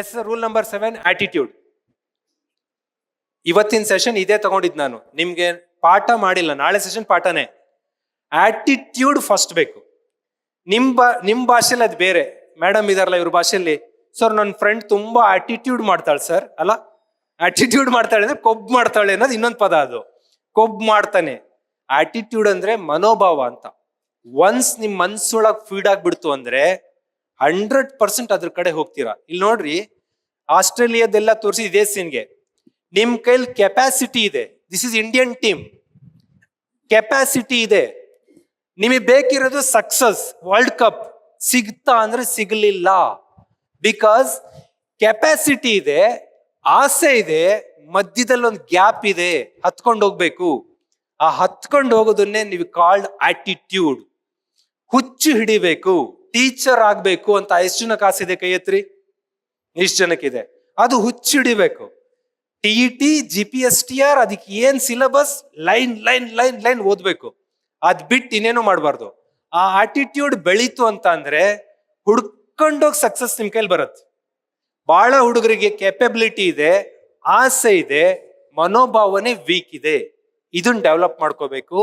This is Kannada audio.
Yes rule number seven attitude ಇವತ್ತಿನ ಸೆಷನ್ ಇದೇ ತಗೊಂಡಿದ್ ನಾನು. ನಿಮ್ಗೆ ಪಾಠ ಮಾಡಿಲ್ಲ. ನಾಳೆ ಸೆಷನ್ ಪಾಠನೇ. ಆಟಿಟ್ಯೂಡ್ ಫಸ್ಟ್ ಬೇಕು. ನಿಮ್ ಬಾ, ನಿಮ್ ಭಾಷೆಲಿ ಅದು ಬೇರೆ. ಮೇಡಮ್ ಇದಾರಲ್ಲ ಇವ್ರ ಭಾಷೆಯಲ್ಲಿ ಸರ್ ನನ್ನ ಫ್ರೆಂಡ್ ತುಂಬಾ ಆಟಿಟ್ಯೂಡ್ ಮಾಡ್ತಾಳೆ ಸರ್ ಅಲ್ಲ? ಆಟಿಟ್ಯೂಡ್ ಮಾಡ್ತಾಳೆ ಅಂದ್ರೆ ಕೊಬ್ ಮಾಡ್ತಾಳೆ ಅನ್ನೋದು ಇನ್ನೊಂದು ಪದ ಅದು. ಕೊಬ್ ಮಾಡ್ತಾನೆ. ಆಟಿಟ್ಯೂಡ್ ಅಂದ್ರೆ ಮನೋಭಾವ ಅಂತ. ಒನ್ಸ್ ನಿಮ್ ಮನ್ಸೊಳಗ್ ಫೀಡ್ ಆಗ್ಬಿಡ್ತು ಅಂದ್ರೆ ಹಂಡ್ರೆಡ್ ಪರ್ಸೆಂಟ್ ಅದ್ರ ಕಡೆ ಹೋಗ್ತೀರಾ? ಇಲ್ಲಿ ನೋಡ್ರಿ, ಆಸ್ಟ್ರೇಲಿಯಾದೆಲ್ಲ ತೋರಿಸಿ ಇದೇ ಸೀನ್ಗೆ. ನಿಮ್ ಕೈಲಿ ಕೆಪಾಸಿಟಿ ಇದೆ. This is Indian team capacity ಇದೆ. ನಿಮಗೆ ಬೇಕಿರೋದು ಸಕ್ಸಸ್ ವರ್ಲ್ಡ್ ಕಪ್ ಸಿಗ್ತಾ ಅಂದ್ರೆ ಸಿಗಲಿಲ್ಲ. ಬಿಕಾಸ್ ಕೆಪಾಸಿಟಿ ಇದೆ, ಆಸೆ ಇದೆ ಮಧ್ಯದಲ್ಲಿ ಒಂದು ಗ್ಯಾಪ್ ಇದೆ. ಹತ್ಕೊಂಡು ಹೋಗ್ಬೇಕು. ಆ ಹತ್ಕೊಂಡು ಹೋಗೋದನ್ನೇ ನೀವು ಕಾಲ್ಡ್ ಆಟಿಟ್ಯೂಡ್ ಹುಚ್ಚು ಹಿಡಿಬೇಕು. ಟೀಚರ್ ಆಗಬೇಕು ಅಂತ ಎಷ್ಟು ಜನಕ್ಕೆ ಆಸೆ ಇದೆ ಕೈ ಎತ್ರಿ ಇಷ್ಟು ಜನಕ್ಕಿದೆ ಅದು ಹುಚ್ಚಿಡಿಬೇಕು. T T G P S T R ಅದಕ್ಕೆ ಏನ್ syllabus line line line line ಓದ್ಬೇಕು. ಅದ್ ಬಿಟ್ಟು ಇನ್ನೇನು ಮಾಡಬಾರ್ದು. ಆ ಆಟಿಟ್ಯೂಡ್ ಬೆಳೀತು ಅಂತ ಅಂದ್ರೆ ಹುಡ್ಕೊಂಡೋಗಿ ಸಕ್ಸಸ್ ನಿಮ್ ಕೈಲಿ ಬರುತ್ತೆ. ಬಹಳ ಹುಡುಗರಿಗೆ ಕೆಪಬಿಲಿಟಿ ಇದೆ, ಆಸೆ ಇದೆ, ಮನೋಭಾವನೆ ವೀಕ್ ಇದೆ. ಇದನ್ನ ಡೆವಲಪ್ ಮಾಡ್ಕೋಬೇಕು.